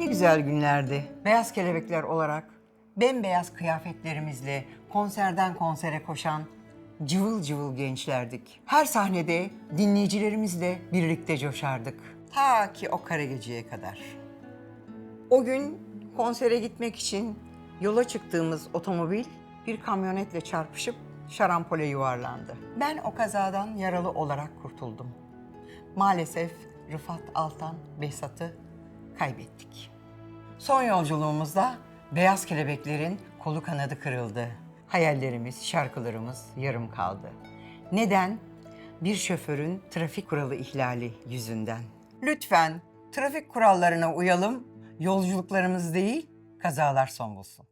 Ne güzel günlerdi. Beyaz kelebekler olarak bembeyaz kıyafetlerimizle konserden konsere koşan cıvıl cıvıl gençlerdik. Her sahnede dinleyicilerimizle birlikte coşardık. Ta ki o kara geceye kadar. O gün konsere gitmek için yola çıktığımız otomobil bir kamyonetle çarpışıp şarampole yuvarlandı. Ben o kazadan yaralı olarak kurtuldum. Maalesef Rıfat Altan Behzat'ı kaybettik. Son yolculuğumuzda beyaz kelebeklerin kolu kanadı kırıldı. Hayallerimiz, şarkılarımız yarım kaldı. Neden? Bir şoförün trafik kuralı ihlali yüzünden. Lütfen trafik kurallarına uyalım, yolculuklarımız değil, kazalar son bulsun.